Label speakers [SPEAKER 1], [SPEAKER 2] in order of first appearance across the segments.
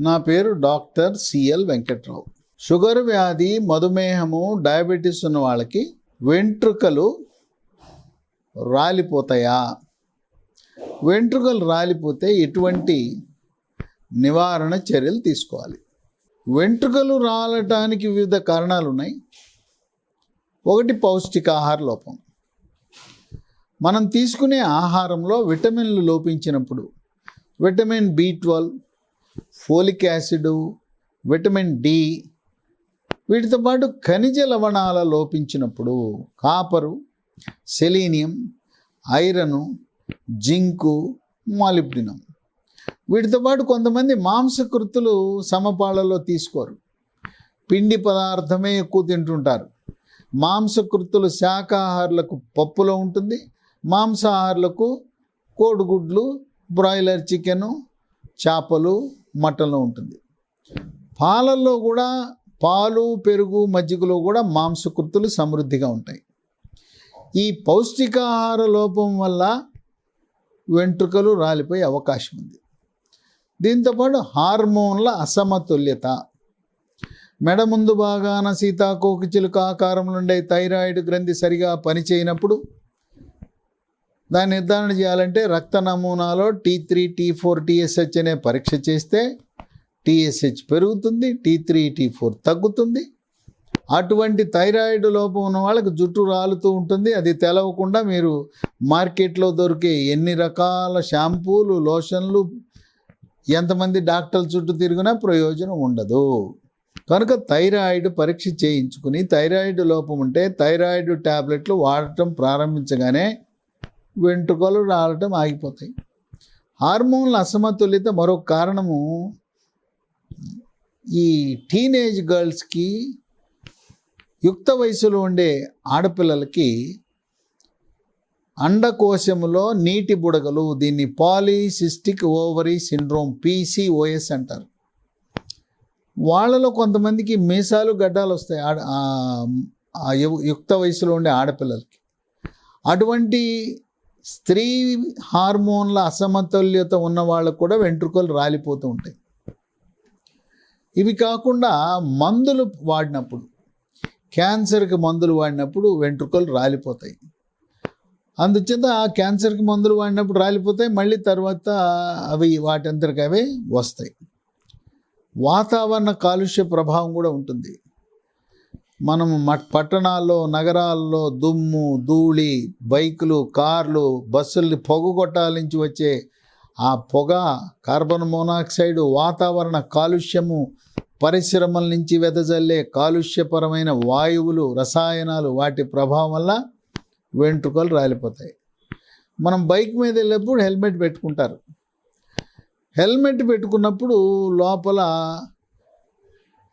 [SPEAKER 1] నా పేరు doctor CL Venkatrao. Sugar వ్యాధి మధుమేహము డయాబెటీస్ ఉన్న వాళ్ళకి వెంట్రుకలు రాలిపోతాయా? వెంట్రుకలు రాలిపోతే ఎటువంటి నివారణ చర్యలు తీసుకోవాలి? వెంట్రుకలు రాలటానికి వివిధ కారణాలు ఉన్నాయి ఒకటి పౌష్టికాహార లోపం. మనం తీసుకునే ఆహారంలో విటమిన్లు లోపించినప్పుడు vitamin B twelve folic acid vitamin D వీటితో పాటు ఖనిజ లవణాల లోపించినప్పుడు copper selenium iron zinc molybdenum. వీటితో పాటు కొంతమంది మాంసకృతులు సమపాళలో తీసుకోరు. పిండి పదార్థమే ఎక్కువ తింటుంటారు. మాంసకృతులు శాకాహారులకు పప్పులో ఉంటుంది. మాంసాహారులకు కోడిగుడ్లు బ్రాయిలర్ చికెను చేపలు మటన్లో ఉంటుంది. పాలల్లో కూడా పాలు పెరుగు మజ్జిగలో కూడా మాంసకృతులు సమృద్ధిగా ఉంటాయి. ఈ పౌష్టికాహార లోపం వల్ల వెంట్రుకలు రాలిపోయే అవకాశం ఉంది. దీంతోపాటు హార్మోన్ల అసమతుల్యత. మెడ ముందు భాగాన సీతాకోకిచిలుక ఆకారంలో ఉండే థైరాయిడ్ గ్రంథి సరిగా పనిచేయనప్పుడు దాన్ని నిర్ధారణ చేయాలంటే రక్త నమూనాలో T three T four TSH అనే పరీక్ష చేస్తే టీఎస్హెచ్ పెరుగుతుంది టీ త్రీ టీ ఫోర్ తగ్గుతుంది. అటువంటి థైరాయిడ్ లోపం ఉన్న వాళ్ళకి జుట్టు రాలుతూ ఉంటుంది. అది తెలవకుండా మీరు మార్కెట్లో దొరికే ఎన్ని రకాల షాంపూలు లోషన్లు ఎంతమంది డాక్టర్ల చుట్టూ తిరిగినా ప్రయోజనం ఉండదు. కనుక థైరాయిడ్ పరీక్ష చేయించుకుని థైరాయిడ్ లోపం ఉంటే థైరాయిడ్ ట్యాబ్లెట్లు వాడటం ప్రారంభించగానే వెంట్రుకలు రావటం ఆగిపోతాయి. హార్మోన్ల అసమతుల్యత మరొక కారణము ఈ టీనేజ్ గర్ల్స్కి యుక్త వయసులో ఉండే ఆడపిల్లలకి అండకోశములో నీటి బుడగలు దీన్ని పాలీసిస్టిక్ ఓవరీ సిండ్రోమ్ పీసీఓఎస్ అంటారు. వాళ్ళలో కొంతమందికి మీసాలు గడ్డాలు వస్తాయి ఆడ ఆ- యుక్త వయసులో ఉండే ఆడపిల్లలకి. అటువంటి స్త్రీ హార్మోన్ల అసమతుల్యత ఉన్న వాళ్ళకు కూడా వెంట్రుకలు రాలిపోతూ ఉంటాయి. ఇవి కాకుండా మందులు వాడినప్పుడు క్యాన్సర్కి మందులు వాడినప్పుడు వెంట్రుకలు రాలిపోతాయి. అందుచేత క్యాన్సర్కి మందులు వాడినప్పుడు రాలిపోతాయి మళ్ళీ తర్వాత అవి వాటంతరికి అవే వస్తాయి. వాతావరణ కాలుష్య ప్రభావం కూడా ఉంటుంది. మనం పట్టణాల్లో నగరాల్లో దుమ్ము ధూళి బైకులు కార్లు బస్సుల్ని పొగ కొట్టాల నుంచి వచ్చే ఆ పొగ కార్బన్ మోనాక్సైడ్ వాతావరణ కాలుష్యము పరిశ్రమల నుంచి వెదజల్లే కాలుష్యపరమైన వాయువులు రసాయనాలు వాటి ప్రభావం వల్ల వెంట్రుకలు రాలిపోతాయి. మనం బైక్ మీద వెళ్ళేప్పుడు హెల్మెట్ పెట్టుకుంటారు. హెల్మెట్ పెట్టుకున్నప్పుడు లోపల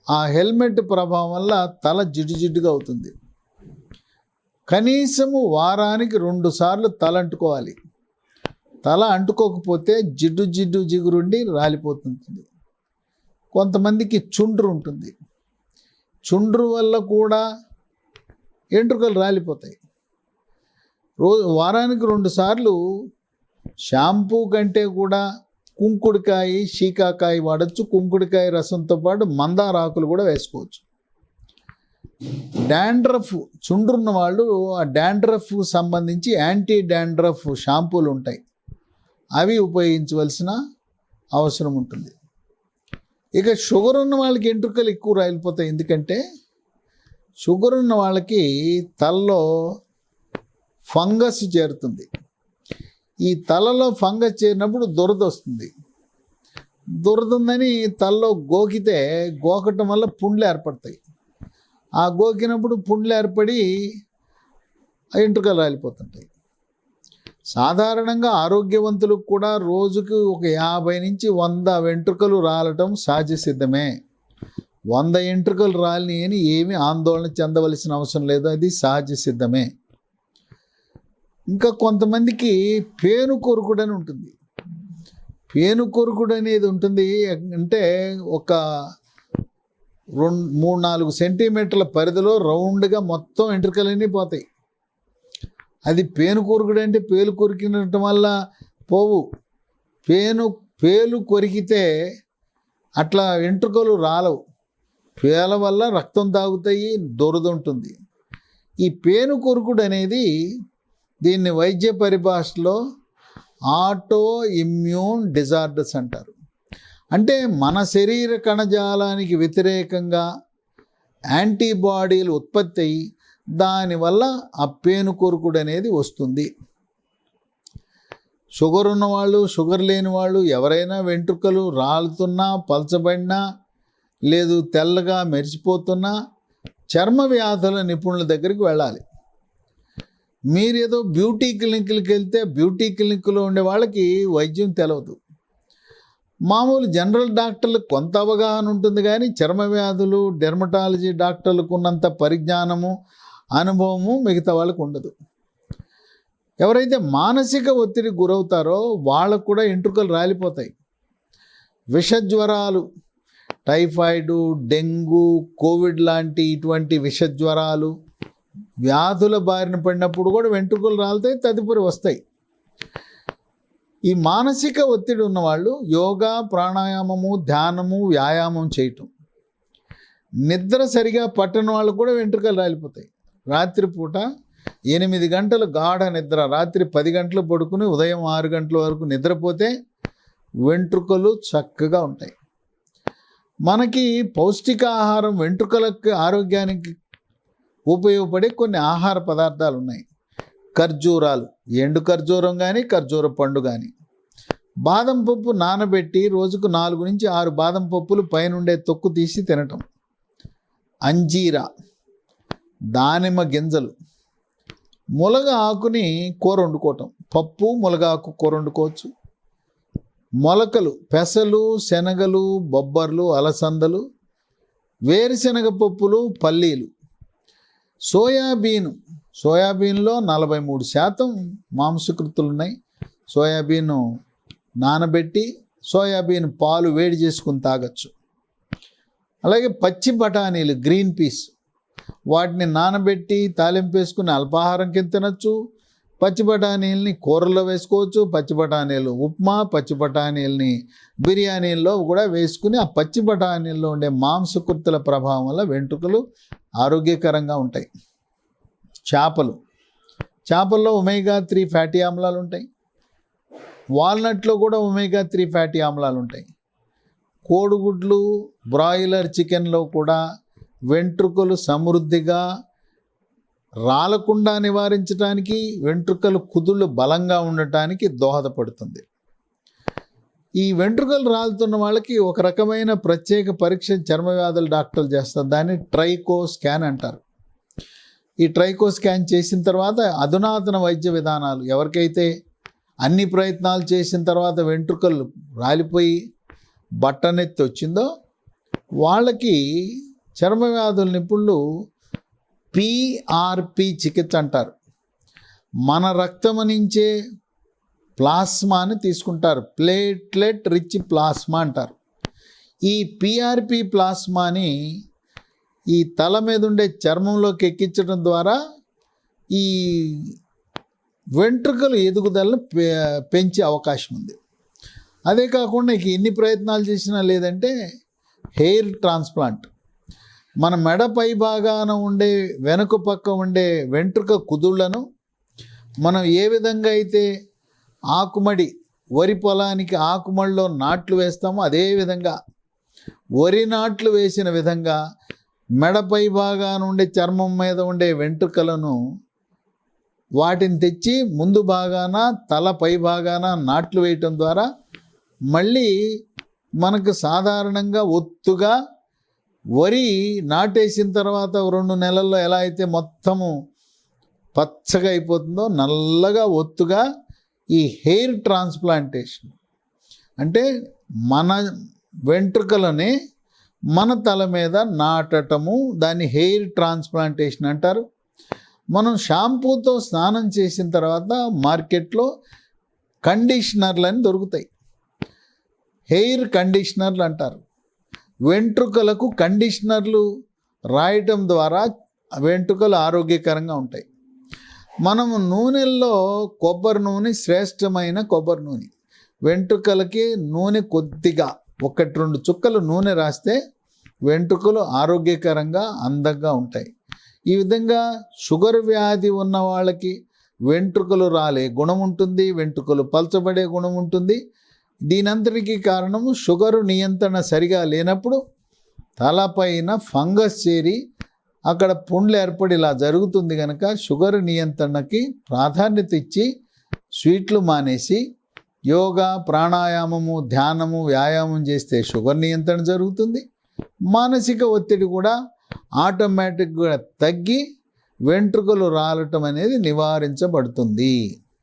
[SPEAKER 1] ఆ హెల్మెట్ ప్రభావం వల్ల తల జిడ్డు జిడ్డుగా అవుతుంది. కనీసము వారానికి రెండు సార్లు తల అంటుకోవాలి. తల అంటుకోకపోతే జిడ్డు జిడ్డు జిగురుండి రాలిపోతుంటుంది. కొంతమందికి చుండ్రు ఉంటుంది. చుండ్రు వల్ల కూడా ఎంట్రుకలు రాలిపోతాయి. రోజు వారానికి రెండు సార్లు షాంపూ కంటే కూడా కుంకుడుకాయ షీకాకాయ వాడచ్చు. కుంకుడుకాయ రసంతో పాటు మందార ఆకులు కూడా వేసుకోవచ్చు. డాండ్రఫ్ చుండ్రున్న వాళ్ళు ఆ డాండ్రఫ్ సంబంధించి యాంటీ డాండ్రఫ్ షాంపూలు ఉంటాయి. అవి ఉపయోగించవలసిన అవసరం ఉంటుంది. ఇక షుగర్ ఉన్న వాళ్ళకి ఎంట్రుకలు ఎక్కువ రాలిపోతాయి ఎందుకంటే షుగర్ ఉన్న వాళ్ళకి తలలో ఫంగస్ చేరుతుంది. ఈ తలలో ఫంగస్ చేరినప్పుడు దురద వస్తుంది. దురద ఉందని తలలో గోకితే గోకటం వల్ల పుండ్లు ఏర్పడతాయి. ఆ గోకినప్పుడు పుండ్లు ఏర్పడి ఎంట్రుకలు రాలిపోతుంటాయి. సాధారణంగా ఆరోగ్యవంతులకు కూడా రోజుకు ఒక యాభై నుంచి వంద వెంట్రుకలు రాలటం సహజ సిద్ధమే వంద ఎంట్రుకలు రాలిని అని ఏమీ ఆందోళన చెందవలసిన అవసరం లేదు. అది సహజ సిద్ధమే ఇంకా కొంతమందికి పేను కొరుకుడు అని ఉంటుంది. పేను కొరుకుడు అనేది ఉంటుంది అంటే ఒక రెండు మూడు నాలుగు సెంటీమీటర్ల పరిధిలో రౌండ్గా మొత్తం వెంట్రుకలన్నీ పోతాయి. అది పేను కొరుకుడు అంటే పేలు కొరికినటం వల్ల పోవు. పేను పేలు కొరికితే అట్లా వెంట్రుకలు రాలవు. పేల వల్ల రక్తం తాగుతాయి దొరద ఉంటుంది. ఈ పేను కొరుకుడు అనేది దీన్ని వైద్య పరిభాషలో ఆటో ఇమ్యూన్ డిజార్డర్స్ అంటారు. అంటే మన శరీర కణజాలానికి వ్యతిరేకంగా యాంటీబాడీలు ఉత్పత్తి అయ్యి దానివల్ల ఆ పేను కొరుకుడు అనేది వస్తుంది. షుగర్ ఉన్నవాళ్ళు షుగర్ లేని వాళ్ళు ఎవరైనా వెంట్రుకలు రాలుతున్నా పలచబడినా లేదు తెల్లగా మెరిసిపోతున్నా చర్మ వ్యాధుల నిపుణుల దగ్గరికి వెళ్ళాలి. మీరేదో బ్యూటీ క్లినిక్కి వెళ్తే బ్యూటీ క్లినిక్లో ఉండే వాళ్ళకి వైద్యం తెలవదు. మామూలు జనరల్ డాక్టర్లకు కొంత అవగాహన ఉంటుంది కానీ చర్మ వ్యాధులు డెర్మటాలజీ డాక్టర్లకు ఉన్నంత పరిజ్ఞానము అనుభవము మిగతా వాళ్ళకు ఉండదు. ఎవరైతే మానసిక ఒత్తిడి గురవుతారో వాళ్ళకు కూడా ఎంట్రుకలు రాలిపోతాయి. విషజ్వరాలు టైఫాయిడ్ డెంగ్యూ కోవిడ్ లాంటి ఇటువంటి విషజ్వరాలు వ్యాధుల బారిన పడినప్పుడు కూడా వెంట్రుకలు రాలుతాయి తదుపరి వస్తాయి. ఈ మానసిక ఒత్తిడి ఉన్నవాళ్ళు యోగా ప్రాణాయామము ధ్యానము వ్యాయామం చేయటం. నిద్ర సరిగా పట్టని వాళ్ళు కూడా వెంట్రుకలు రాలిపోతాయి. రాత్రిపూట ఎనిమిది గంటలు గాఢ నిద్ర రాత్రి పది గంటలు పడుకుని ఉదయం ఆరు గంటల వరకు నిద్రపోతే వెంట్రుకలు చక్కగా ఉంటాయి. మనకి పౌష్టికాహారం వెంట్రుకలకు ఆరోగ్యానికి ఉపయోగపడే కొన్ని ఆహార పదార్థాలు ఉన్నాయి ఖర్జూరాలు ఎండు ఖర్జూరం కానీ ఖర్జూర పండు కానీ బాదం పప్పు నానబెట్టి రోజుకు నాలుగు నుంచి ఆరు బాదం పప్పులు పైనుండే తొక్కు తీసి తినటం. అంజీరా దానిమ్మ గింజలు. ములగ ఆకుని కూర వండుకోవటం. పప్పు ములగ ఆకు కూర వండుకోవచ్చు. మొలకలు పెసలు శనగలు బొబ్బర్లు అలసందలు వేరుశనగ పప్పులు పల్లీలు. సోయాబీన్. సోయాబీన్లో నలభై మూడు శాతం మాంసకృతులు ఉన్నాయి సోయాబీన్ నానబెట్టి సోయాబీన్ పాలు వేడి చేసుకుని తాగొచ్చు. అలాగే పచ్చి బఠానీలు గ్రీన్ పీస్. వాటిని నానబెట్టి తాలింపు వేసుకుని అల్పాహారం కింద తినచ్చు. పచ్చి బఠానీలని కూరలో వేసుకోవచ్చు. పచ్చి బఠానీలు ఉప్మా పచ్చి బఠానీలని బిర్యానీల్లో కూడా వేసుకుని ఆ పచ్చి బఠానీల్లో ఉండే మాంసకృతుల ప్రభావం వల్ల వెంట్రుకలు ఆరోగ్యకరంగా ఉంటాయి. చేపలు. చేపల్లో ఒమేగా త్రీ ఫ్యాటీ ఆమ్లాలు ఉంటాయి. వాల్నట్లో కూడా ఒమేగా త్రీ ఫ్యాటీ ఆమ్లాలు ఉంటాయి. కోడిగుడ్లు బ్రాయిలర్ చికెన్లో కూడా వెంట్రుకలు సమృద్ధిగా రాలకుండా నివారించడానికి వెంట్రుకలు కుదుళ్ళు బలంగా ఉండటానికి దోహదపడుతుంది. ఈ వెంట్రుకలు రాలుతున్న వాళ్ళకి ఒక రకమైన ప్రత్యేక పరీక్ష చర్మ వ్యాధుల డాక్టర్లు చేస్తారు. దాన్ని ట్రైకో స్కాన్ అంటారు. ఈ ట్రైకో స్కాన్ చేసిన తర్వాత అధునాతన వైద్య విధానాలు ఎవరికైతే అన్ని ప్రయత్నాలు చేసిన తర్వాత వెంట్రుకలు రాలిపోయి బట్టనెత్తి వచ్చిందో వాళ్ళకి చర్మ వ్యాధుల నిపుణులు పిఆర్పి చికిత్స అంటారు. మన రక్తం నుంచే ప్లాస్మాని తీసుకుంటారు. ప్లేట్లెట్ రిచ్ ప్లాస్మా అంటారు. ఈ పిఆర్పి ప్లాస్మాని ఈ తల మీద ఉండే చర్మంలోకి ఎక్కించడం ద్వారా ఈ వెంట్రుకలు ఎదుగుదలను పెంచే అవకాశం ఉంది. అదే కాకుండా ఇక ఎన్ని ప్రయత్నాలు చేసినా లేదంటే హెయిర్ ట్రాన్స్ప్లాంట్. మన మెడ పై భాగాన ఉండే వెనుక పక్క ఉండే వెంట్రుక కుదుళ్ళను మనం ఏ విధంగా అయితే ఆకుమడి వరి పొలానికి ఆకుమడిలో నాట్లు వేస్తామో అదే విధంగా. వరి నాట్లు వేసిన విధంగా మెడపై భాగాన ఉండే చర్మం మీద ఉండే వెంట్రుకలను వాటిని తెచ్చి ముందు భాగాన తల పై భాగాన నాట్లు వేయటం ద్వారా మళ్ళీ మనకు సాధారణంగా ఒత్తుగా వరి నాటేసిన తర్వాత రెండు నెలల్లో ఎలా అయితే మొత్తము పచ్చగా అయిపోతుందో నల్లగా ఒత్తుగా ఈ హెయిర్ ట్రాన్స్ప్లాంటేషన్. అంటే మన వెంట్రుకలని మన తల మీద నాటటము దాన్ని హెయిర్ ట్రాన్స్ప్లాంటేషన్ అంటారు. మనం షాంపూతో స్నానం చేసిన తర్వాత మార్కెట్లో కండిషనర్లు అని దొరుకుతాయి. హెయిర్ కండిషనర్లు అంటారు. వెంట్రుకలకు కండిషనర్లు రాయటం ద్వారా వెంట్రుకలు ఆరోగ్యకరంగా ఉంటాయి. మనము నూనెల్లో కొబ్బరి నూనె శ్రేష్టమైన కొబ్బరి నూనె. వెంట్రుకలకి నూనె కొద్దిగా ఒకటి రెండు చుక్కలు నూనె రాస్తే వెంట్రుకలు ఆరోగ్యకరంగా అందంగా ఉంటాయి. ఈ విధంగా షుగర్ వ్యాధి ఉన్న వాళ్ళకి వెంట్రుకలు రాలే గుణం ఉంటుంది వెంట్రుకలు పల్చబడే గుణం ఉంటుంది. దీనంతటికీ కారణము షుగరు నియంత్రణ సరిగా లేనప్పుడు తలపైన ఫంగస్ చేరి అక్కడ పుండ్లు ఏర్పడి ఇలా జరుగుతుంది కనుక షుగర్ నియంత్రణకి ప్రాధాన్యత ఇచ్చి స్వీట్లు మానేసి యోగా ప్రాణాయామము ధ్యానము వ్యాయామం చేస్తే షుగర్ నియంత్రణ జరుగుతుంది. మానసిక ఒత్తిడి కూడా ఆటోమేటిక్గా తగ్గి వెంట్రుకలు రాలటం అనేది నివారించబడుతుంది.